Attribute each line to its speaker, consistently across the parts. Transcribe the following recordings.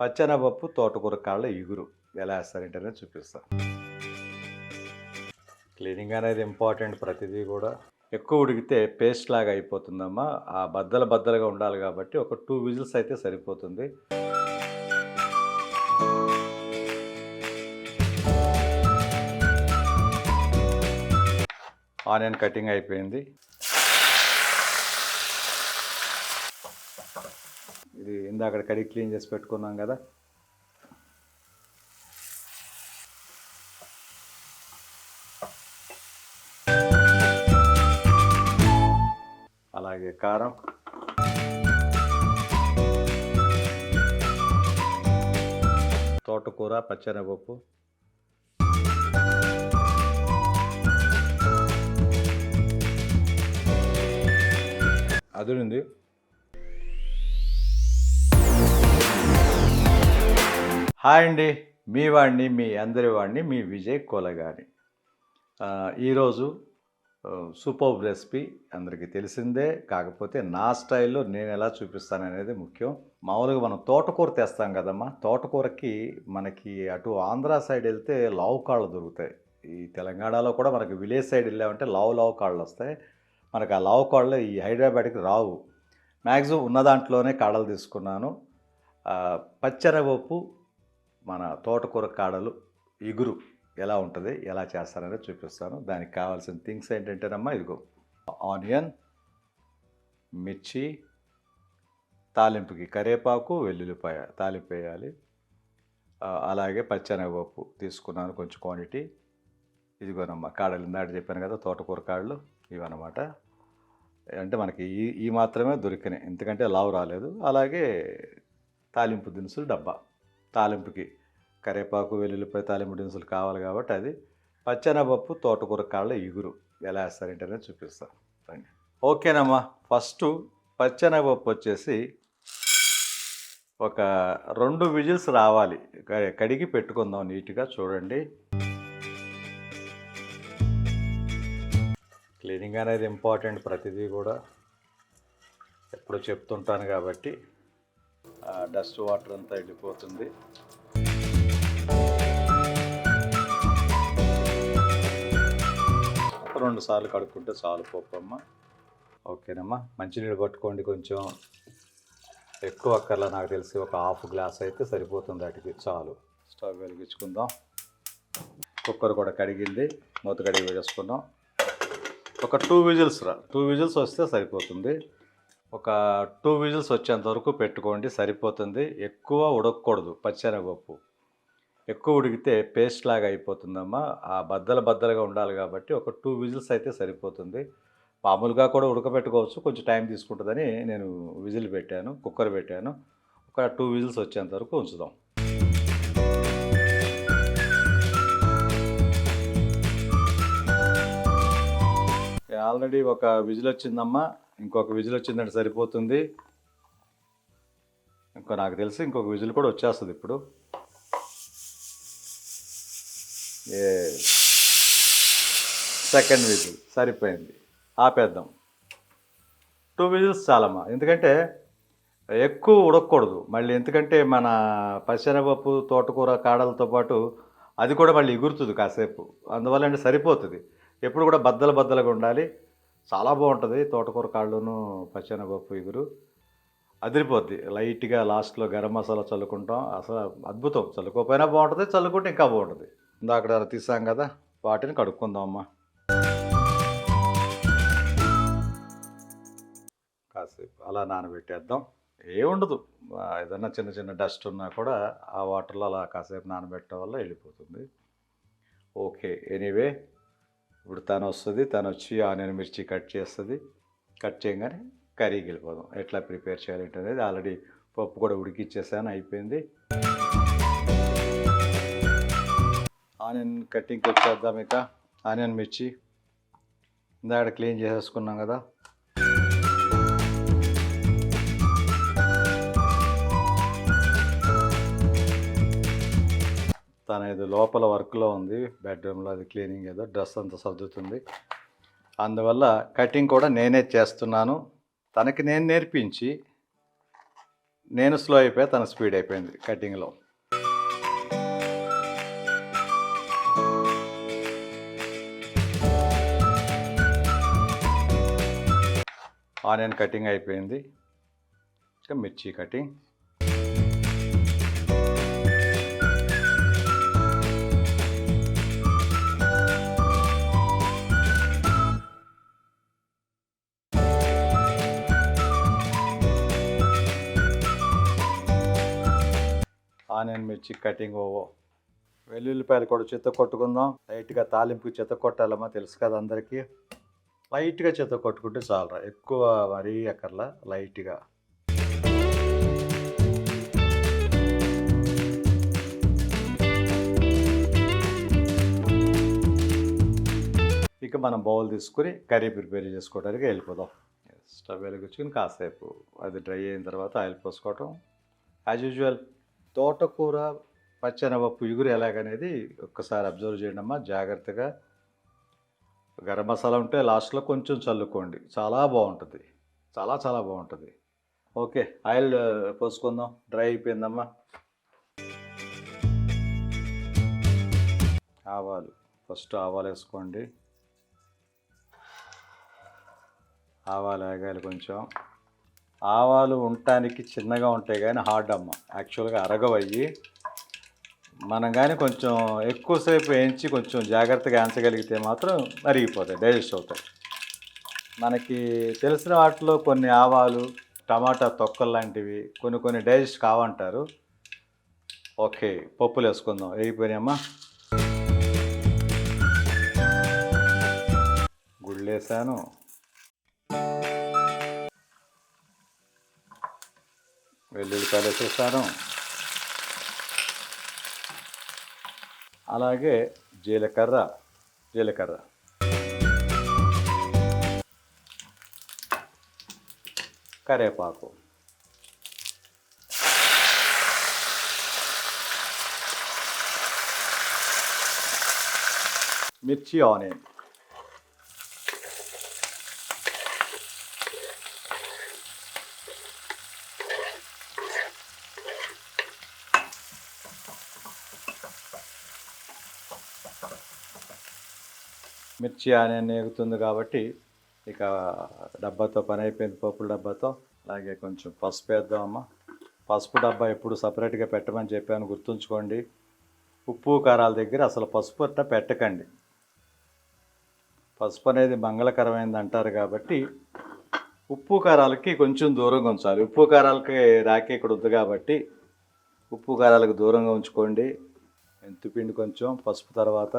Speaker 1: పచ్చెనపప్పు తోటకూర కాళ్ళ ఇగురు. ఎలా వేస్తారంటే చూపిస్తాను క్లీనింగ్ అనేది ఇంపార్టెంట్ ప్రతిదీ కూడా. ఎక్కువ ఉడికితే పేస్ట్ లాగా అయిపోతుందమ్మా. ఆ బద్దలు బద్దలుగా ఉండాలి కాబట్టి ఒక టూ విజిల్స్ అయితే సరిపోతుంది. ఆనియన్ కటింగ్ అయిపోయింది. ఇది ఇందాక కడిగి క్లీన్ చేసి పెట్టుకున్నాం కదా. అలాగే కారం. తోటకూర పచ్చనపప్పు అదుంది హాయ్ అండి. మీ వాడిని మీ అందరి వాడిని మీ విజయ్ కొలగాని. ఈరోజు సూపర్ రెసిపీ అందరికీ తెలిసిందే. కాకపోతే నా స్టైల్లో నేను ఎలా చూపిస్తాను అనేది ముఖ్యం. మామూలుగా మనం తోటకూర తెస్తాం కదమ్మా. తోటకూరకి మనకి అటు ఆంధ్ర సైడ్ వెళ్తే లావు కాళ్ళు దొరుకుతాయి. ఈ తెలంగాణలో కూడా మనకి విలేజ్ సైడ్ వెళ్ళామంటే లావు లావు కాళ్ళు వస్తాయి. మనకు ఆ లావు కాళ్ళు ఈ హైదరాబాద్కి రావు. మ్యాక్సిమం ఉన్న దాంట్లోనే కాడలు తీసుకున్నాను. ఆ, మన తోటకూర కాడలు ఇగురు ఎలా ఉంటుంది ఎలా చేస్తారనేది చూపిస్తాను. దానికి కావాల్సిన థింగ్స్ ఏంటంటేనమ్మా ఇదిగో. ఆనియన్ మిర్చి తాలింపుకి కరివేపాకు వెల్లుల్లిపాయ తాలింపు వేయాలి. అలాగే పచ్చనగపప్పు తీసుకున్నాను కొంచెం క్వాంటిటీ ఇదిగోనమ్మా కాడలు ఇందాక చెప్పాను కదా తోటకూర కాడలు ఇవన్నమాట. అంటే మనకి ఈ ఈ మాత్రమే దొరికినాయి. ఎందుకంటే లావు రాలేదు. అలాగే తాలింపు దినుసులు డబ్బా. తాలింపుకి. కరివేపాకు వెల్లుల్లిపాయ తాలింపు దినుసులు కావాలి కాబట్టి అది. పచ్చెనపప్పు తోటకూర కాళ్ళ ఇగురు. ఎలా వేస్తారంటేనే చూపిస్తాను రండి. ఓకేనమ్మా. ఫస్ట్ పచ్చెనపప్పు వచ్చేసి ఒక రెండు విజిల్స్ రావాలి. కడిగి పెట్టుకుందాం నీట్గా చూడండి. క్లీనింగ్ అనేది ఇంపార్టెంట్ ప్రతిదీ కూడా. ఎప్పుడు చెప్తుంటాను కాబట్టి. డస్ట్ వాటర్ అంతా వెళ్ళిపోతుంది. రెండు సార్లు కడుక్కుంటే చాలు పోపమ్మ. ఓకేనమ్మా. మంచినీళ్ళు పట్టుకోండి కొంచెం. ఎక్కువ అక్కర్లా నాకు తెలిసి ఒక హాఫ్ గ్లాస్ అయితే సరిపోతుంది వాటికి చాలు. స్టవ్ వెలిగించుకుందాం. కుక్కర్ కూడా కడిగింది. మూత కడిగి వేసుకుందాం ఒక టూ విజిల్స్ రా. టూ విజిల్స్ వస్తే సరిపోతుంది. ఒక టూ విజిల్స్ వచ్చేంత వరకు పెట్టుకోండి సరిపోతుంది. ఎక్కువ ఉడకకూడదు పచ్చెనగపప్పు. ఎక్కువ ఉడికితే పేస్ట్ లాగా అయిపోతుందమ్మా. ఆ బద్దలు బద్దలుగా ఉండాలి కాబట్టి ఒక టూ విజిల్స్ అయితే సరిపోతుంది. మామూలుగా కూడా ఉడకబెట్టుకోవచ్చు కొంచెం టైం తీసుకుంటుందని నేను విజిల్ పెట్టాను కుక్కర్ పెట్టాను. ఒక టూ విజిల్స్ వచ్చేంత వరకు ఉంచుదాం. ఆల్రెడీ ఒక విజిల్ వచ్చిందమ్మా. ఇంకొక విజిల్ వచ్చిందంటే సరిపోతుంది. ఇంకో నాకు తెలిసి ఇంకొక విజిల్ కూడా వచ్చేస్తుంది ఇప్పుడు. ఏ సెకండ్ విజిల్ సరిపోయింది. ఆపేద్దాం. టూ విజిల్స్ చాలమ్మా. ఎందుకంటే ఎక్కువ ఉడకకూడదు మళ్ళీ ఎందుకంటే మన పచ్చనపప్పు తోటకూర కాడలతో పాటు అది కూడా మళ్ళీ ఎగురుతుంది కాసేపు. అందువల్ల అంటే సరిపోతుంది. ఎప్పుడు కూడా బద్దలు బద్దలుగా ఉండాలి. చాలా బాగుంటుంది. తోటకూర కాళ్ళును పచ్చనపప్పు ఇగురు. అదిరిపోద్ది. లైట్గా లాస్ట్లో గరం మసాలా చల్లుకుంటాం. అసలు అద్భుతం. చల్లుకోపోయినా బాగుంటుంది చల్లుకుంటే ఇంకా బాగుంటుంది. ఇందాక తీసాం కదా వాటిని కడుక్కుందాం అమ్మా కాసేపు అలా నానబెట్టేద్దాం. ఏముండదు. ఏదన్నా చిన్న చిన్న డస్ట్ ఉన్నా కూడా ఆ వాటర్లో అలా కాసేపు నానబెట్టడం వల్ల వెళ్ళిపోతుంది. ఓకే. ఎనీవే ఇప్పుడు తను వస్తుంది తను వచ్చి ఆనియన్ మిర్చి కట్ చేస్తుంది. కట్ చేయగానే కర్రీకి వెళ్ళిపోదాం ఎట్లా ప్రిపేర్ చేయాలి అనేది ఆల్రెడీ పప్పు కూడా ఉడికిచ్చేసాను అయిపోయింది. ఆనియన్ కటింగ్కి వచ్చేద్దాం ఇక. ఆనియన్ మిర్చి ఇందాక క్లీన్ చేసేసుకున్నాం కదా. తన ఇది లోపల వర్క్లో ఉంది. బెడ్రూమ్లో అది క్లీనింగ్ ఏదో డ్రెస్ అంతా సర్దుతుంది. అందువల్ల కటింగ్ కూడా నేనే చేస్తున్నాను. తనకి నేను నేర్పించి నేను స్లో అయిపోయా తన స్పీడ్ అయిపోయింది కటింగ్లో. ఆనియన్ కటింగ్ అయిపోయింది. ఇంకా మిర్చి కటింగ్. ఆనియన్ మిర్చి కటింగ్ ఓవో. వెల్లుల్లిపాయలు కూడా చెత్త కొట్టుకుందాం. లైట్గా తాలింపు చెత్త కొట్టాలమ్మా తెలుసు కదా అందరికీ. లైట్గా చెత్త కొట్టుకుంటే చాలరా ఎక్కువ మరీ అక్కర్లా లైట్గా. ఇక మనం బౌల్ తీసుకుని కర్రీ ప్రిపేర్ చేసుకోవడానికి వెళ్ళిపోదాం. స్టవ్ వెలిగించుకుని కాసేపు అది డ్రై అయిన తర్వాత ఆయిల్ పోసుకోవటం. యాజ్ యూజువల్ తోటకూర పచ్చెనపప్పు ఇగురు ఎలాగనేది ఒక్కసారి అబ్జర్వ్ చేయండి అమ్మా జాగ్రత్తగా. గరం మసాలా ఉంటే లాస్ట్లో కొంచెం చల్లుకోండి. చాలా బాగుంటుంది. చాలా చాలా బాగుంటుంది. ఓకే ఆయిల్ పోసుకుందాం. డ్రై అయిపోయిందమ్మా. ఆవాలు. ఫస్ట్ ఆవాలు వేసుకోండి. ఆవాలు ఆగాలి కొంచెం. ఆవాలు ఉండటానికి చిన్నగా ఉంటాయి కానీ హార్డ్ అమ్మ. యాక్చువల్గా అరగవయ్యి. మనం కానీ కొంచెం ఎక్కువసేపు వేయించి కొంచెం జాగ్రత్తగా ఎంచగలిగితే మాత్రం అరిగిపోతాయి డైజెస్ట్ అవుతాయి. మనకి తెలిసిన వాటిలో కొన్ని ఆవాలు టమాటా తొక్కలు లాంటివి కొన్ని కొన్ని డైజెస్ట్ కావంటారు. ఓకే పప్పులు వేసుకుందాం. వేగిపోయినాయమ్మా. గుళ్ళు వేసాను వెల్లుల్లిపాయలు వేసేస్తాను అలాగే జీలకర్ర జీలకర్ర. కరేపాకు. మిర్చి ఆనియన్. మిర్చి ఆనియన్ ఎగుతుంది కాబట్టి ఇక డబ్బాతో పని అయిపోయింది పప్పుల డబ్బాతో. అలాగే కొంచెం పసుపు వేద్దామమ్మా పసుపు డబ్బా ఎప్పుడు సపరేట్గా పెట్టమని చెప్పాను గుర్తుంచుకోండి. ఉప్పు కారాల దగ్గర అసలు పసుపు అట్ట పెట్టకండి. పసుపు అనేది మంగళకరమైనది అంటారు కాబట్టి ఉప్పు కారాలకి కొంచెం దూరంగా ఉంచాలి. ఉప్పు కారాలకి రాకే ఇక్కడ ఉంది కాబట్టి ఉప్పు కారాలకు దూరంగా ఉంచుకోండి. మెంతిపిండి కొంచెం పసుపు తర్వాత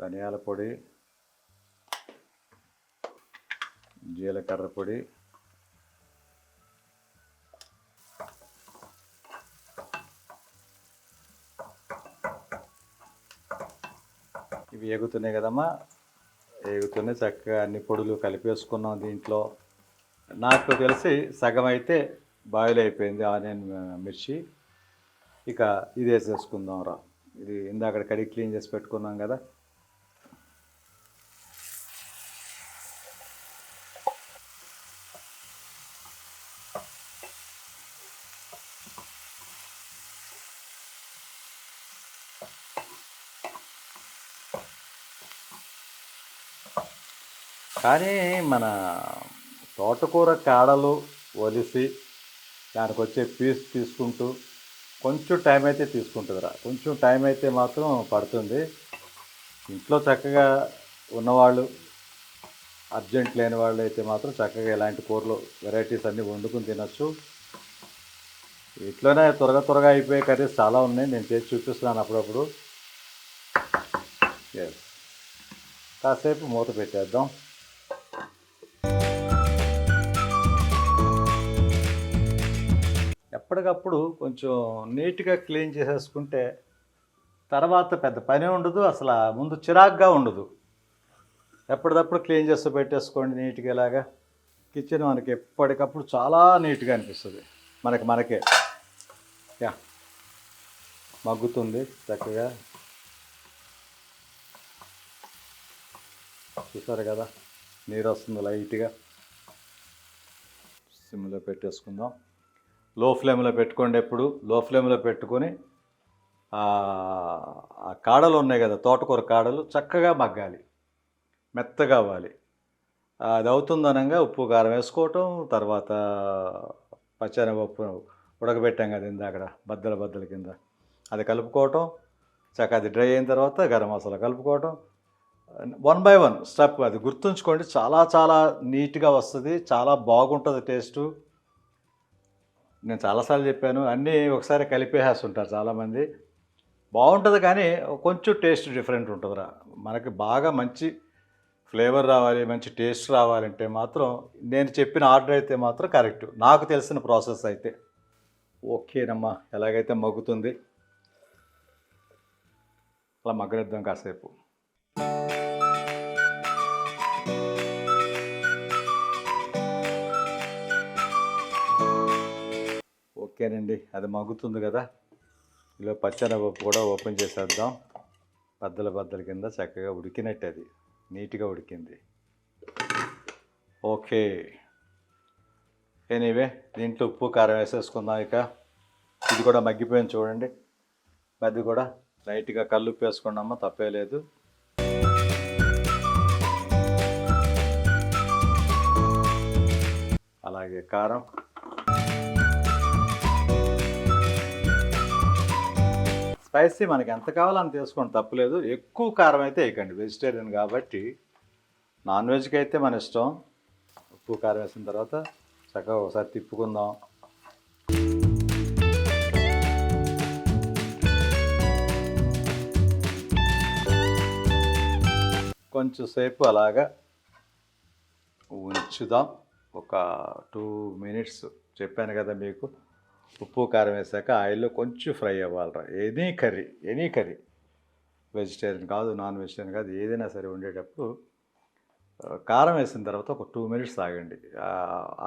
Speaker 1: ధనియాల పొడి జీలకర్ర పొడి ఇవి ఎగుతున్నాయి కదమ్మా. ఎగుతున్నాయి చక్కగా అన్ని పొడులు కలిపేసుకున్నాం దీంట్లో. నాకు తెలిసి సగం అయితే బాయిల్ అయిపోయింది ఆనియన్ మిర్చి. ఇక ఇది వేసేసుకుందాం రా. ఇది ఇందాక కడిగి క్లీన్ చేసి పెట్టుకున్నాం కదా. కానీ మన తోటకూర కాడలు ఒలిసి దానికి వచ్చే పీస్ తీసుకుంటూ కొంచెం టైం అయితే తీసుకుంటుందిరా. కొంచెం టైం అయితే మాత్రం పడుతుంది. ఇంట్లో చక్కగా ఉన్నవాళ్ళు అర్జెంట్ లేని వాళ్ళు అయితే మాత్రం చక్కగా ఇలాంటి కూరలు వెరైటీస్ అన్నీ వండుకుని తినచ్చు. ఇంట్లోనే త్వరగా త్వరగా అయిపోయే కర్రీస్ చాలా ఉన్నాయి. నేను చేసి చూపిస్తున్నాను అప్పుడప్పుడు. ఎస్ కాసేపు మూత పెట్టేద్దాం. ఎప్పటికప్పుడు కొంచెం నీట్గా క్లీన్ చేసేసుకుంటే తర్వాత పెద్ద పని ఉండదు అసలు ముందు చిరాగ్గా ఉండదు. ఎప్పటికప్పుడు క్లీన్ చేస్తూ పెట్టేసుకోండి నీట్గా ఇలాగా. కిచెన్ మనకి ఎప్పటికప్పుడు చాలా నీట్గా అనిపిస్తుంది. మనకి మనకే. యా. మగ్గుతుంది చక్కగా. చూసారు కదా? నీరు వస్తుంది లైట్గా. సిమ్లో పెట్టేసుకుందాం. లో ఫ్లేమ్లో పెట్టుకోండి ఎప్పుడు లో ఫ్లేమ్లో పెట్టుకొని ఆ కాడలు ఉన్నాయి కదా తోటకూర కాడలు చక్కగా మగ్గాలి. మెత్తగా అవ్వాలి. అది అవుతుందనంగా ఉప్పు కారం వేసుకోవటం తర్వాత పచ్చనపప్పు ఉడకబెట్టాం కదా అక్కడ బద్దల బద్దల కింద. అది కలుపుకోవటం చక్క అది డ్రై అయిన తర్వాత గరం మసాలా కలుపుకోవటం. వన్ బై వన్ స్టెప్ అది గుర్తుంచుకోండి చాలా చాలా నీట్గా వస్తుంది చాలా బాగుంటుంది టేస్టు. నేను చాలాసార్లు చెప్పాను అన్నీ ఒకసారి కలిపేసేస్తుంటారు చాలామంది. బాగుంటుంది కానీ కొంచెం టేస్ట్ డిఫరెంట్ ఉంటుందిరా. మనకి బాగా మంచి ఫ్లేవర్ రావాలి మంచి టేస్ట్ రావాలంటే మాత్రం నేను చెప్పిన ఆర్డర్ అయితే మాత్రం కరెక్ట్. నాకు తెలిసిన ప్రాసెస్ అయితే. ఓకేనమ్మా ఎలాగైతే మగ్గుతుంది. అలా మగ్గనిద్దాం కాసేపు. ఓకేనండి. అది మగ్గుతుంది కదా. ఇలా పచ్చెనపప్పు కూడా ఓపెన్ చేసేద్దాం. బద్దల బద్దల కింద చక్కగా ఉడికినట్టు అది. నీట్గా ఉడికింది. ఓకే. ఎనీవే దీంట్లో ఉప్పు కారం వేసేసుకుందాం ఇక. ఇది కూడా మగ్గిపోయింది చూడండి. అది కూడా లైట్గా కల్లుప్పు వేసుకున్నామా తప్పే లేదు. అలాగే కారం. స్పైసీ మనకి ఎంత కావాలో తీసుకోండి వేసుకోండి తప్పులేదు ఎక్కువ కారం అయితే వేయకండి. వెజిటేరియన్ కాబట్టి నాన్ వెజ్కి అయితే మన ఇష్టం. ఉప్పు కారం వేసిన తర్వాత చక్కగా ఒకసారి తిప్పుకుందాం. కొంచెం సేపు అలాగా ఉంచుదాం. ఒక టూ మినిట్స్ చెప్పాను కదా మీకు. ఉప్పు కారం వేసాక ఆయిల్లో కొంచెం fry అవ్వాలరా. Any curry any curry. Vegetarian కాదు నాన్ వెజిటేరియన్ కాదు ఏదైనా సరే ఉండేటప్పుడు కారం వేసిన తర్వాత ఒక టూ మినిట్స్ ఆగండి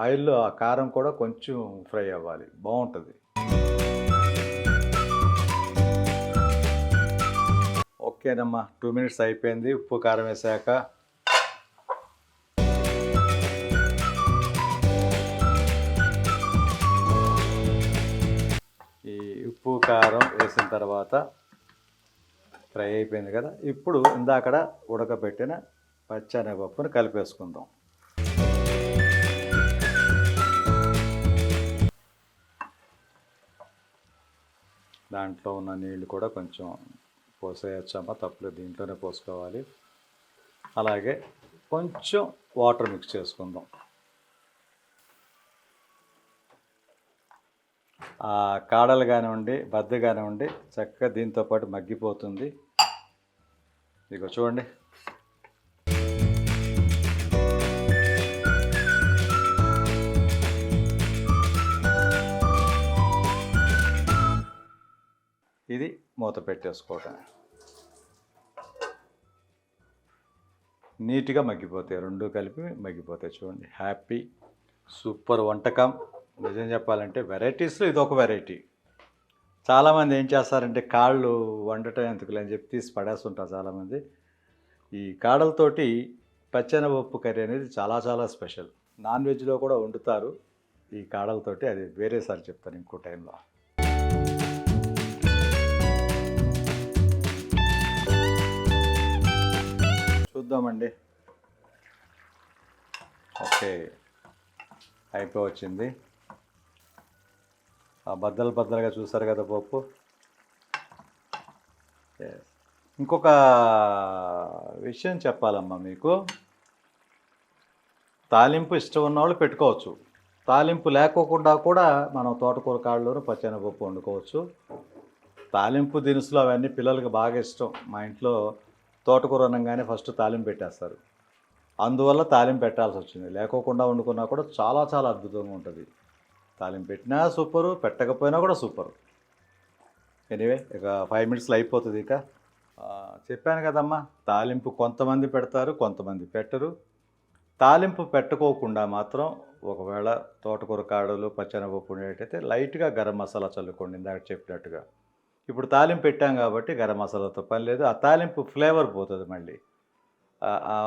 Speaker 1: ఆయిల్లో ఆ కారం కూడా కొంచెం ఫ్రై అవ్వాలి. బాగుంటుంది. ఓకేనమ్మా టూ మినిట్స్ అయిపోయింది. ఉప్పు కారం వేసాక కారం వేసిన తర్వాత ఫ్రై అయిపోయింది కదా. ఇప్పుడు ఇందాకడ ఉడకబెట్టిన పచ్చనగపప్పును కలిపేసుకుందాం. దాంట్లో ఉన్న నీళ్ళు కూడా కొంచెం పోసేయచ్చమ్మా తప్పులేదు. దీంట్లోనే పోసుకోవాలి. అలాగే కొంచెం వాటర్ మిక్స్ చేసుకుందాం. ఆ కాడలు కానివ్వండి బద్ద కానివ్వండి చక్కగా దీంతో పాటు మగ్గిపోతుంది. ఇదిగో చూడండి. ఇది మూత పెట్టేసుకోవటం. నీట్గా మగ్గిపోతాయి రెండు కలిపి మగ్గిపోతాయి చూడండి. హ్యాపీ సూపర్ వంటకం. నిజం చెప్పాలంటే వెరైటీస్లో ఇది ఒక వెరైటీ. చాలామంది ఏం చేస్తారంటే కాళ్ళు వండటం ఎందుకులే అని చెప్పి తీసి పడేస్తుంటారు చాలామంది. ఈ కాడలతోటి పచ్చెనపప్పు కర్రీ అనేది చాలా చాలా స్పెషల్. నాన్ వెజ్లో కూడా వండుతారు. ఈ కాడలతోటి అది వేరేసారి చెప్తాను ఇంకో టైంలో. చూద్దామండి. ఓకే అయిపోవచ్చింది. బద్దలు బద్దలుగా చూస్తారు కదా పప్పు. ఇంకొక విషయం చెప్పాలమ్మా మీకు. తాలింపు ఇష్టం ఉన్న వాళ్ళు పెట్టుకోవచ్చు. తాలింపు లేకోకుండా కూడా మనం తోటకూర కాళ్ళలోనూ పచ్చెనపప్పు వండుకోవచ్చు. తాలింపు దినుసులు అవన్నీ పిల్లలకి బాగా ఇష్టం. మా ఇంట్లో తోటకూర అనగానే ఫస్ట్ తాలింపు పెట్టేస్తారు. అందువల్ల తాలింపు పెట్టాల్సి వచ్చింది. లేకోకుండా వండుకున్నా కూడా చాలా చాలా అద్భుతంగా ఉంటుంది. తాలింపు పెట్టినా సూపరు పెట్టకపోయినా కూడా సూపరు. ఎనీవే ఇక ఫైవ్ మినిట్స్లో అయిపోతుంది ఇక. చెప్పాను కదమ్మా తాలింపు కొంతమంది పెడతారు కొంతమంది పెట్టరు. తాలింపు పెట్టుకోకుండా మాత్రం ఒకవేళ తోటకూర కాడలు పచ్చనపప్పు ఉండేటైతే లైట్గా గరం మసాలా చల్లుకోండి ఇందాక చెప్పినట్టుగా. ఇప్పుడు తాలింపు పెట్టాం కాబట్టి గరం మసాలాతో పని లేదు ఆ తాలింపు ఫ్లేవర్ పోతుంది మళ్ళీ.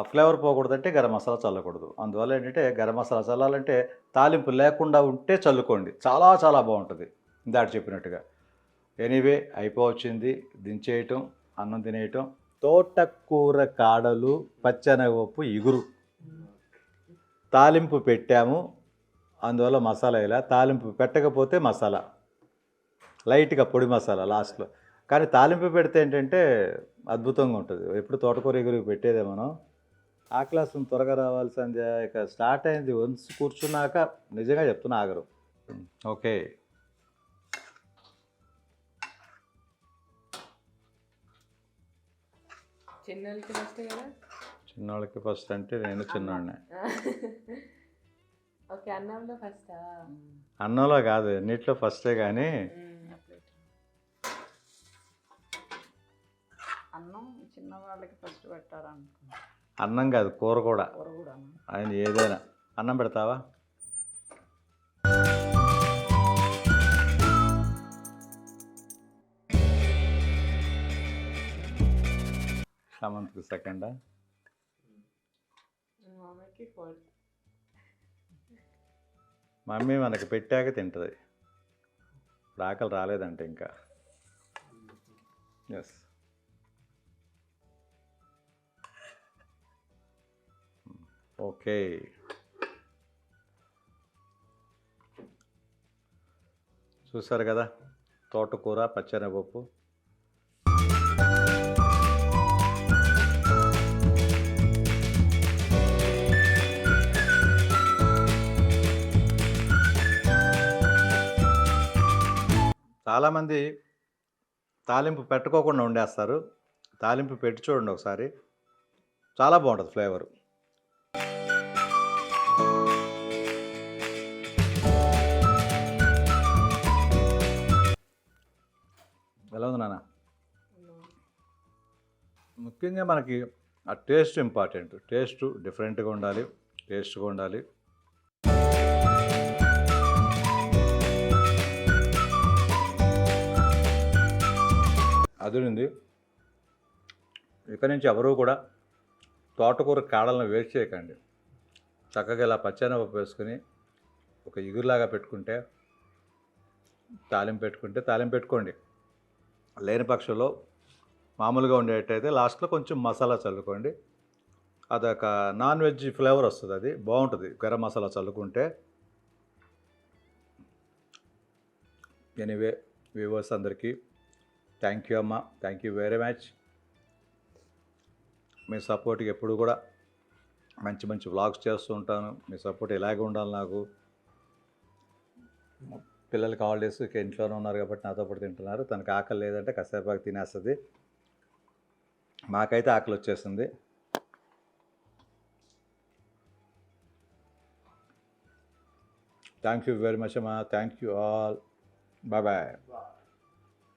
Speaker 1: ఫ్లేవర్ పోకూడదంటే గరం మసాలా చల్లకూడదు. అందువల్ల ఏంటంటే గరం మసాలా చల్లాలంటే తాలింపు లేకుండా ఉంటే చల్లుకోండి. చాలా చాలా బాగుంటుంది. ఇందాక చెప్పినట్టుగా. ఎనీవే అయిపోవచ్చింది. దించేయటం అన్నం తినేయటం. తోటకూర కాడలు పచ్చనగపప్పు ఇగురు. తాలింపు పెట్టాము. అందువల్ల మసాలా ఇలా. తాలింపు పెట్టకపోతే మసాలా. లైట్గా పొడి మసాలా లాస్ట్లో. కానీ తాలింపు పెడితే ఏంటంటే అద్భుతంగా ఉంటుంది. ఎప్పుడు తోటకూర ఎగురు పెట్టేదే మనం. ఆ క్లాస్ త్వరగా రావాలి సంధ్య. ఇక స్టార్ట్ అయింది. వన్స్ కూర్చున్నాక నిజంగా చెప్తున్నా ఆగరు. ఓకే.
Speaker 2: చిన్నోళ్ళకి ఫస్ట్ కదా?
Speaker 1: చిన్నోళ్ళకి ఫస్ట్ అంటే నేను చిన్నోడినే.
Speaker 2: ఓకే అన్నంలో ఫస్టా
Speaker 1: అన్నంలో కాదు అన్నిట్లో ఫస్టే కానీ
Speaker 3: అన్నం చిన్నవాళ్ళకి ఫస్ట్ పెట్టారనుకున్నా
Speaker 1: అన్నం కాదు కూర కూడా.
Speaker 3: కూర కూడా
Speaker 1: ఆయన ఏదైనా. అన్నం పెడతావా? సమంత్కి సెకండా? మమ్మీ మనకి పెట్టాక తింటుంది. ఇప్పుడు ఆకలి రాలేదంటే ఇంకా. ఎస్ ఓకే చూసారు కదా? తోటకూర పచ్చెనగపప్పు చాలామంది తాలింపు పెట్టుకోకుండా వండేస్తారు. తాలింపు పెట్టి చూడండి ఒకసారి. చాలా బాగుంటుంది ఫ్లేవర్. ఎలా ఉంది నాన్న? ముఖ్యంగా మనకి ఆ టేస్ట్ ఇంపార్టెంట్. టేస్ట్ డిఫరెంట్గా ఉండాలి టేస్ట్గా ఉండాలి. అది ఉంది ఇక్కడి నుంచి ఎవరూ కూడా తోటకూర కాడలను వేస్ట్ చేయకండి. చక్కగా ఇలా పచ్చనపప్పు వేసుకుని ఒక ఇగురులాగా పెట్టుకుంటే తాలింపు పెట్టుకుంటే తాలింపు పెట్టుకోండి. లేని పక్షంలో మామూలుగా ఉండేటైతే లాస్ట్లో కొంచెం మసాలా చల్లుకోండి. అదొక నాన్ వెజ్ ఫ్లేవర్ వస్తుంది అది బాగుంటుంది. గరం మసాలా చల్లుకుంటే ఎనీవే వ్యూవర్స్ అందరికీ థ్యాంక్ యూ అమ్మ థ్యాంక్ యూ వెరీ మచ్. మీ సపోర్ట్కి ఎప్పుడు కూడా మంచి మంచి వ్లాగ్స్ చేస్తూ ఉంటాను. మీ సపోర్ట్ ఇలాగే ఉండాలి నాకు. పిల్లలకి హాలిడేస్ ఇంట్లోనే ఉన్నారు కాబట్టి నాతో పాటు తింటున్నారు. తనకి ఆకలి లేదంటే కసేపాకు తినేస్తుంది. మాకైతే ఆకలి వచ్చేసింది. థ్యాంక్ యూ వెరీ మచ్ అమ్మా. Thank you all bye bye